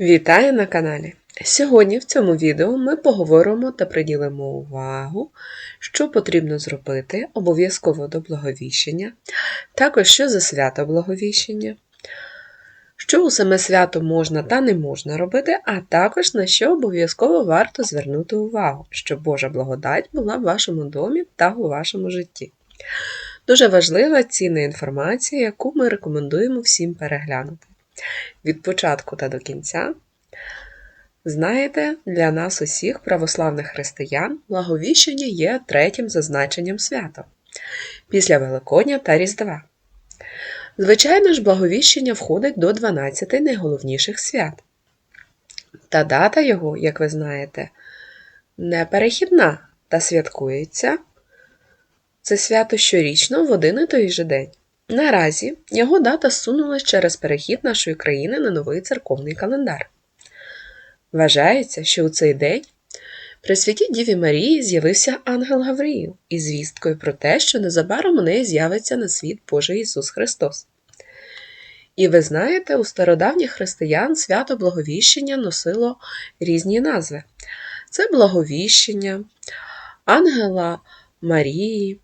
Вітаю на каналі! Сьогодні в цьому відео ми поговоримо та приділимо увагу, що потрібно зробити обов'язково до благовіщення, також що за свято благовіщення, що у саме свято можна та не можна робити, а також на що обов'язково варто звернути увагу, щоб Божа благодать була в вашому домі та у вашому житті. Дуже важлива цінна інформація, яку ми рекомендуємо всім переглянути. Від початку та до кінця. Знаєте, для нас усіх православних християн благовіщення є третім зазначенням свята після Великодня та Різдва. Звичайно ж, благовіщення входить до 12 найголовніших свят. Та дата його, як ви знаєте, не перехідна та святкується це свято щорічно в один і той же день. Наразі його дата зсунулась через перехід нашої країни на новий церковний календар. Вважається, що у цей день при святій Діві Марії з'явився ангел Гавриїл із звісткою про те, що незабаром у неї з'явиться на світ Божий Ісус Христос. І ви знаєте, у стародавніх християн свято Благовіщення носило різні назви: це Благовіщення, Ангела Марії,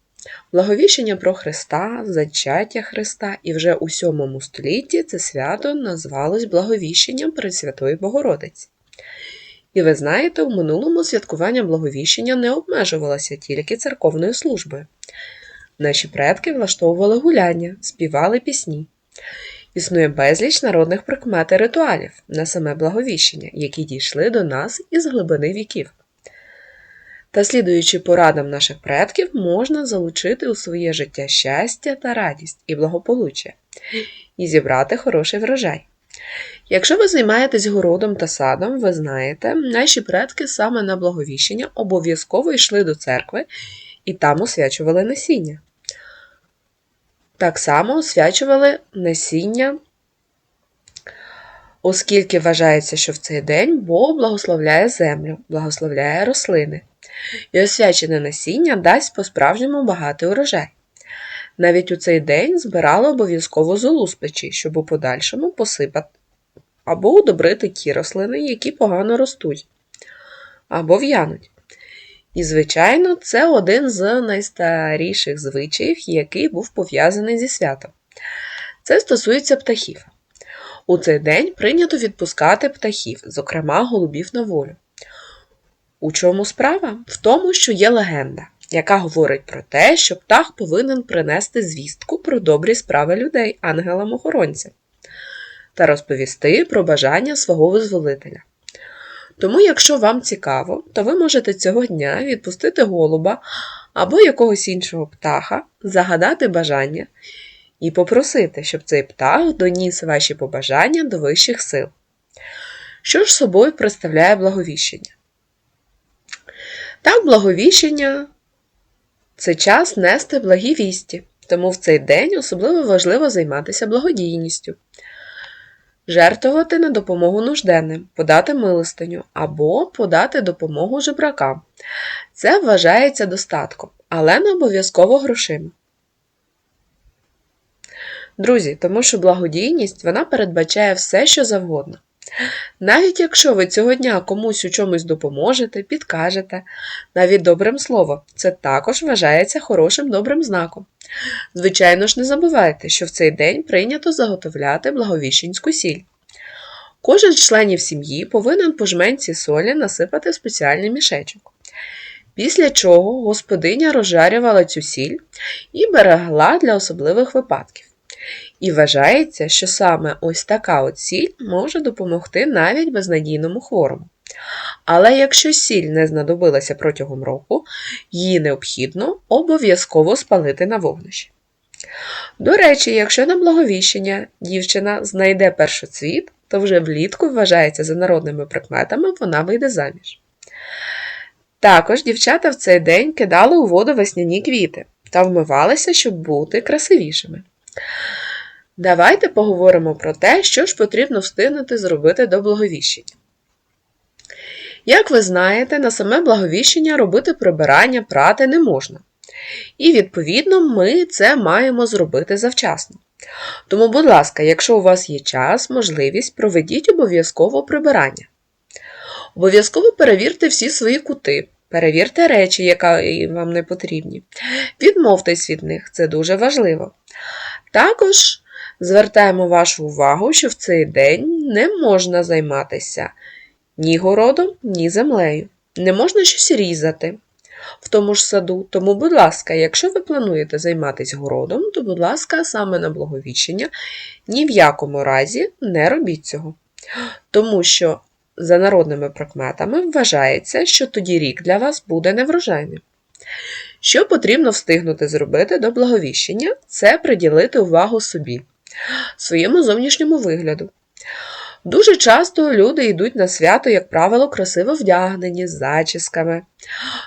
Благовіщення про Христа, зачаття Христа, і вже у VII столітті це свято назвалось Благовіщенням Пресвятої Богородиці. І ви знаєте, в минулому святкування Благовіщення не обмежувалося тільки церковною службою. Наші предки влаштовували гуляння, співали пісні. Існує безліч народних прикмет і ритуалів на саме благовіщення, які дійшли до нас із глибини віків. Та, слідуючи порадам наших предків, можна залучити у своє життя щастя та радість і благополуччя і зібрати хороший врожай. Якщо ви займаєтесь городом та садом, ви знаєте, наші предки саме на благовіщення обов'язково йшли до церкви і там освячували насіння. Так само освячували насіння, оскільки вважається, що в цей день Бог благословляє землю, благословляє рослини, і освячене насіння дасть по-справжньому багатий урожай. Навіть у цей день збирали обов'язково золу з печі, щоб у подальшому посипати або удобрити ті рослини, які погано ростуть, або в'януть. І, звичайно, це один з найстаріших звичаїв, який був пов'язаний зі святом. Це стосується птахів. У цей день прийнято відпускати птахів, зокрема голубів на волю. У чому справа? В тому, що є легенда, яка говорить про те, що птах повинен принести звістку про добрі справи людей, ангелам-охоронцям та розповісти про бажання свого визволителя. Тому, якщо вам цікаво, то ви можете цього дня відпустити голуба або якогось іншого птаха, загадати бажання і попросити, щоб цей птах доніс ваші побажання до вищих сил. Що ж собою представляє благовіщення? Так, благовіщення це час нести благі вісті, тому в цей день особливо важливо займатися благодійністю жертвувати на допомогу нужденним, подати милостиню або подати допомогу жебракам. Це вважається достатком, але не обов'язково грошима. Друзі, тому що благодійність вона передбачає все, що завгодно. Навіть якщо ви цього дня комусь у чомусь допоможете, підкажете, навіть добрим словом, це також вважається хорошим добрим знаком. Звичайно ж, не забувайте, що в цей день прийнято заготовляти благовіщенську сіль. Кожен з членів сім'ї повинен по жменці солі насипати в спеціальний мішечок. Після чого господиня розжарювала цю сіль і берегла для особливих випадків. І вважається, що саме ось така от сіль може допомогти навіть безнадійному хворому. Але якщо сіль не знадобилася протягом року, її необхідно обов'язково спалити на вогнищі. До речі, якщо на благовіщення дівчина знайде першоцвіт, то вже влітку вважається за народними прикметами, вона вийде заміж. Також дівчата в цей день кидали у воду весняні квіти та вмивалися, щоб бути красивішими. Давайте поговоримо про те, що ж потрібно встигнути зробити до благовіщення. Як ви знаєте, на саме благовіщення робити прибирання прати не можна. І, відповідно, ми це маємо зробити завчасно. Тому, будь ласка, якщо у вас є час, можливість, проведіть обов'язково прибирання. Обов'язково перевірте всі свої кути, перевірте речі, які вам не потрібні. Відмовтесь від них, це дуже важливо. Також звертаємо вашу увагу, що в цей день не можна займатися ні городом, ні землею. Не можна щось різати в тому ж саду. Тому, будь ласка, якщо ви плануєте займатися городом, то, будь ласка, саме на благовіщення ні в якому разі не робіть цього. Тому що за народними прикметами вважається, що тоді рік для вас буде неврожайним. Що потрібно встигнути зробити до благовіщення, це приділити увагу собі, своєму зовнішньому вигляду. Дуже часто люди йдуть на свято, як правило, красиво вдягнені, з зачісками.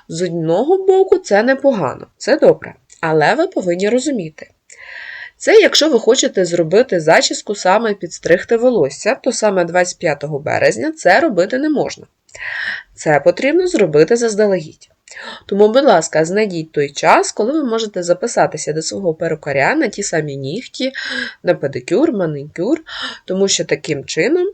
З одного боку, це непогано, це добре, але ви повинні розуміти. Це якщо ви хочете зробити зачіску саме підстригти волосся, то саме 25 березня це робити не можна. Це потрібно зробити заздалегідь. Тому, будь ласка, знайдіть той час, коли ви можете записатися до свого перукаря на ті самі нігті, на педикюр, манікюр, тому що таким чином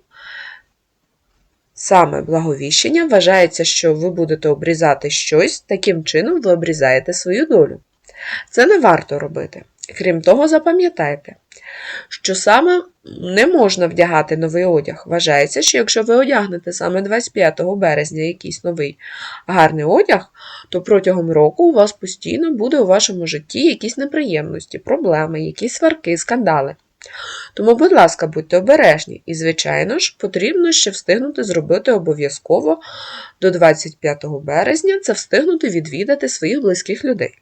саме благовіщення вважається, що ви будете обрізати щось, таким чином ви обрізаєте свою долю. Це не варто робити. Крім того, запам'ятайте, що саме не можна вдягати новий одяг. Вважається, що якщо ви одягнете саме 25 березня якийсь новий гарний одяг, то протягом року у вас постійно буде у вашому житті якісь неприємності, проблеми, якісь сварки, скандали. Тому, будь ласка, будьте обережні, і, звичайно ж, потрібно ще встигнути зробити обов'язково до 25 березня це встигнути відвідати своїх близьких людей.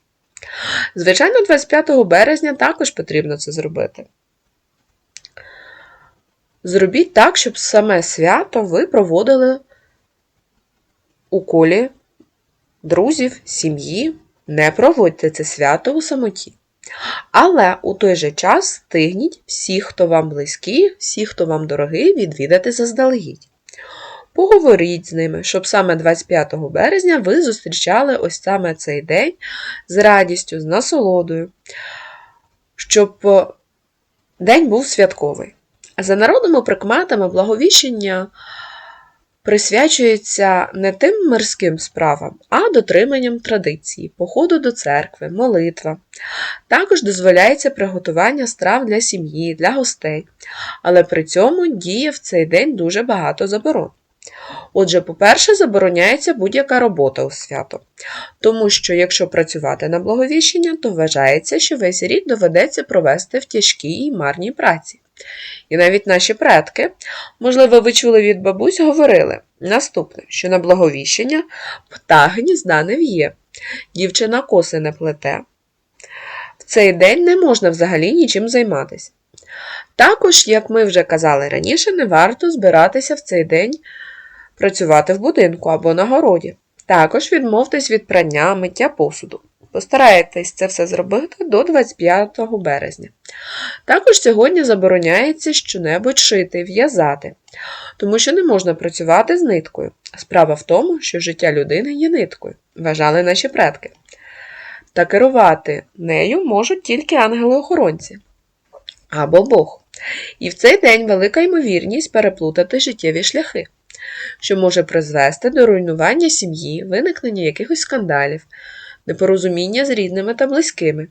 Звичайно, 25 березня також потрібно це зробити. Зробіть так, щоб саме свято ви проводили у колі друзів, сім'ї. Не проводьте це свято у самоті. Але у той же час стигніть всіх, хто вам близькі, всіх, хто вам дорогий, відвідати заздалегідь. Поговоріть з ними, щоб саме 25 березня ви зустрічали ось саме цей день з радістю, з насолодою, щоб день був святковий. За народними прикметами благовіщення присвячується не тим мирським справам, а дотриманням традиції, походу до церкви, молитва. Також дозволяється приготування страв для сім'ї, для гостей, але при цьому діє в цей день дуже багато заборон. Отже, по-перше, забороняється будь-яка робота у свято, тому що якщо працювати на благовіщення, то вважається, що весь рік доведеться провести в тяжкій і марній праці. І навіть наші предки, можливо, ви чули від бабусь, говорили наступне, що на благовіщення птах гнізда не в'є, дівчина коси не плете. В цей день не можна взагалі нічим займатися. Також, як ми вже казали раніше, не варто збиратися в цей день працювати в будинку або на городі. Також відмовтесь від прання, миття посуду. Постарайтесь це все зробити до 25 березня. Також сьогодні забороняється щонебудь шити, в'язати, тому що не можна працювати з ниткою. Справа в тому, що життя людини є ниткою, вважали наші предки. Та керувати нею можуть тільки ангели-охоронці або Бог. І в цей день велика ймовірність переплутати життєві шляхи, що може призвести до руйнування сім'ї, виникнення якихось скандалів, непорозуміння з рідними та близькими.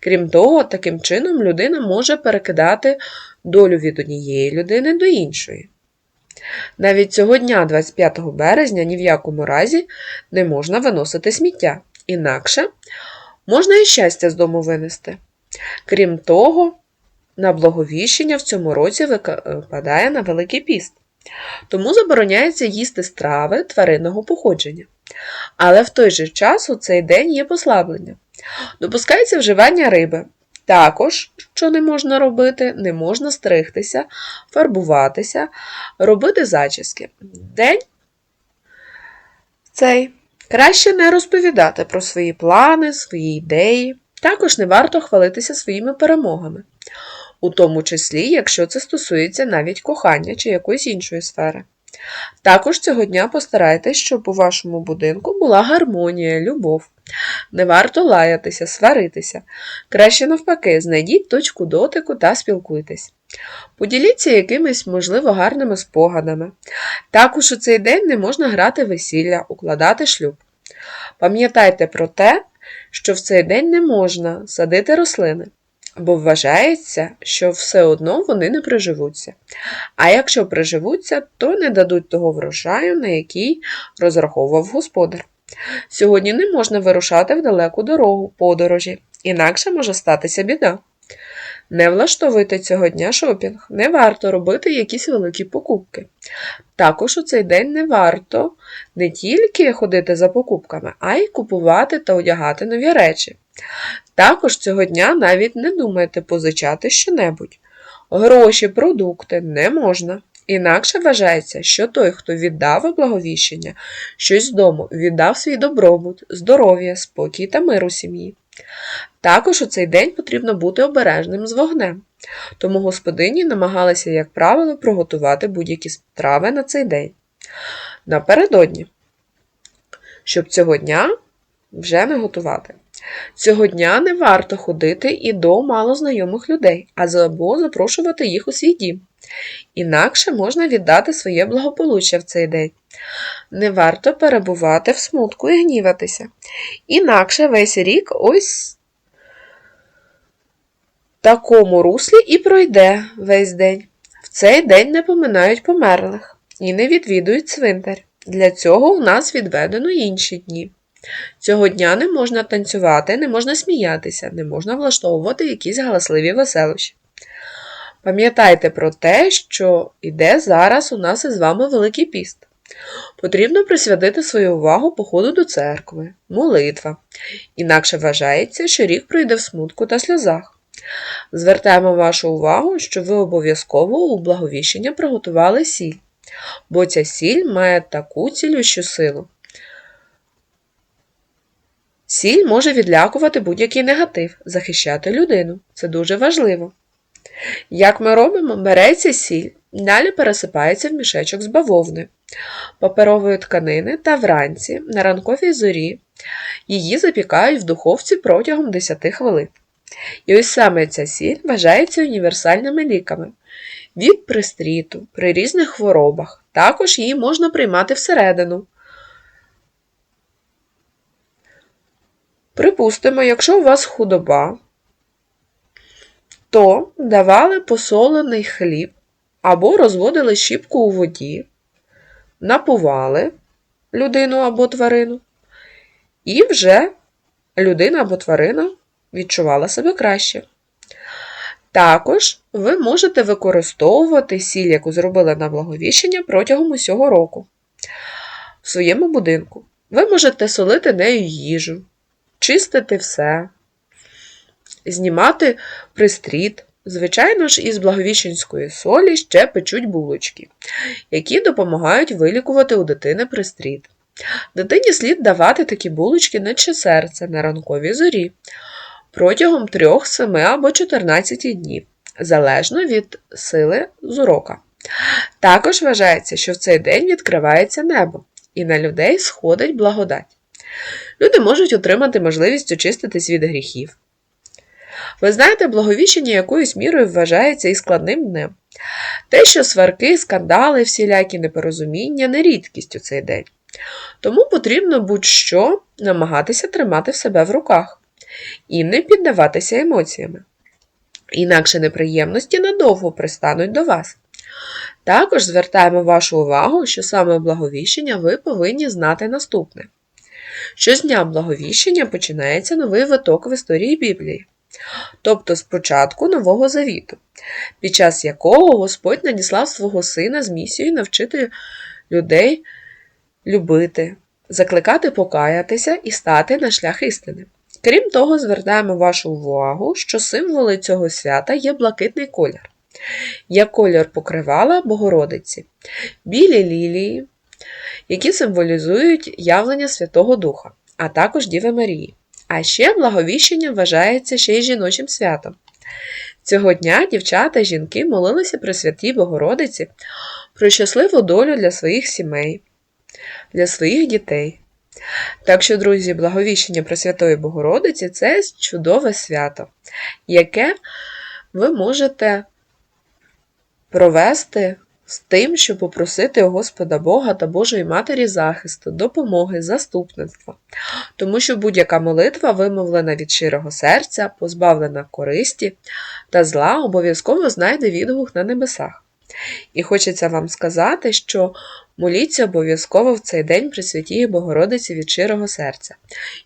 Крім того, таким чином людина може перекидати долю від однієї людини до іншої. Навіть цього дня, 25 березня, ні в якому разі не можна виносити сміття, інакше можна і щастя з дому винести. Крім того, на благовіщення в цьому році випадає на Великий піст. Тому забороняється їсти страви тваринного походження. Але в той же час у цей день є послаблення. Допускається вживання риби. Також, що не можна робити, не можна стригтися, фарбуватися, робити зачіски. День цей краще не розповідати про свої плани, свої ідеї. Також не варто хвалитися своїми перемогами, у тому числі, якщо це стосується навіть кохання чи якоїсь іншої сфери. Також цього дня постарайтесь, щоб у вашому будинку була гармонія, любов. Не варто лаятися, сваритися. Краще навпаки, знайдіть точку дотику та спілкуйтесь. Поділіться якимись, можливо, гарними спогадами. Також у цей день не можна грати весілля, укладати шлюб. Пам'ятайте про те, що в цей день не можна садити рослини, бо вважається, що все одно вони не приживуться. А якщо приживуться, то не дадуть того врожаю, на який розраховував господар. Сьогодні не можна вирушати в далеку дорогу, подорожі, інакше може статися біда. Не влаштовуйте цього дня шопінг, не варто робити якісь великі покупки. Також у цей день не варто не тільки ходити за покупками, а й купувати та одягати нові речі. Також цього дня навіть не думайте позичати щонебудь. Гроші, продукти не можна. Інакше вважається, що той, хто віддав благовіщення, щось з дому, віддав свій добробут, здоров'я, спокій та мир у сім'ї. Також у цей день потрібно бути обережним з вогнем, тому господині намагалися, як правило, приготувати будь-які страви на цей день. Напередодні, щоб цього дня вже не готувати. Цього дня не варто ходити і до малознайомих людей, або запрошувати їх у свій дім. Інакше можна віддати своє благополуччя в цей день. Не варто перебувати в смутку і гніватися. Інакше весь рік ось такому руслі і пройде весь день. В цей день не поминають померлих і не відвідують цвинтар. Для цього у нас відведено інші дні. Цього дня не можна танцювати, не можна сміятися, не можна влаштовувати якісь галасливі веселощі. Пам'ятайте про те, що йде зараз у нас із вами Великий піст. Потрібно присвятити свою увагу походу до церкви, молитва. Інакше вважається, що рік пройде в смутку та сльозах. Звертаємо вашу увагу, що ви обов'язково у благовіщення приготували сіль, бо ця сіль має таку цілющу силу. Сіль може відлякувати будь-який негатив, захищати людину. Це дуже важливо. Як ми робимо, береться сіль, далі пересипається в мішечок з бавовни, паперової тканини та вранці на ранковій зорі її запікають в духовці протягом 10 хвилин. І ось саме ця сіль вважається універсальними ліками від пристріту при різних хворобах. Також її можна приймати всередину. Припустимо, якщо у вас худоба, то давали посолений хліб або розводили щіпку у воді, напували людину або тварину, і вже людина або тварина відчувала себе краще. Також ви можете використовувати сіль, яку зробили на благовіщення протягом усього року в своєму будинку. Ви можете солити нею їжу, чистити все, знімати пристріт. Звичайно ж, із благовіщенської солі ще печуть булочки, які допомагають вилікувати у дитини пристріт. Дитині слід давати такі булочки наче серце на ранковій зорі протягом 3, 7 або 14 днів, залежно від сили з урока. Також вважається, що в цей день відкривається небо, і на людей сходить благодать. Люди можуть отримати можливість очиститись від гріхів. Ви знаєте, благовіщення якоюсь мірою вважається і складним днем. Те, що сварки, скандали, всілякі непорозуміння не рідкість у цей день. Тому потрібно будь-що намагатися тримати в себе в руках і не піддаватися емоціями. Інакше неприємності надовго пристануть до вас. Також звертаємо вашу увагу, що саме благовіщення ви повинні знати наступне. Що з дня благовіщення починається новий виток в історії Біблії, тобто з початку Нового Завіту, під час якого Господь надіслав свого сина з місією навчити людей любити, закликати покаятися і стати на шлях істини. Крім того, звертаємо вашу увагу, що символи цього свята є блакитний колір, як колір покривала Богородиці, білі лілії, які символізують явлення Святого Духа, а також Діви Марії. А ще благовіщення вважається ще й жіночим святом. Цього дня дівчата і жінки молилися при святій Богородиці про щасливу долю для своїх сімей, для своїх дітей. Так що, друзі, благовіщення Пресвятої Богородиці це чудове свято, яке ви можете провести з тим, щоб попросити у Господа Бога та Божої Матері захисту, допомоги, заступництва. Тому що будь-яка молитва, вимовлена від щирого серця, позбавлена користі та зла, обов'язково знайде відгук на небесах. І хочеться вам сказати, що моліться обов'язково в цей день при святій Богородиці від щирого серця,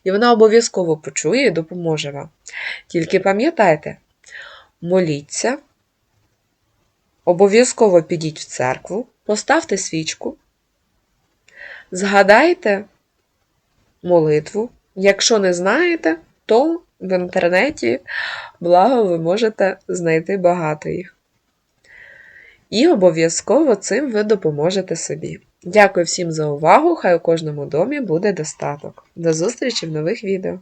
і вона обов'язково почує і допоможе вам. Тільки пам'ятайте, моліться, обов'язково підіть в церкву, поставте свічку, згадайте молитву. Якщо не знаєте, то в інтернеті, благо, ви можете знайти багато їх. І обов'язково цим ви допоможете собі. Дякую всім за увагу! Хай у кожному домі буде достаток. До зустрічі в нових відео!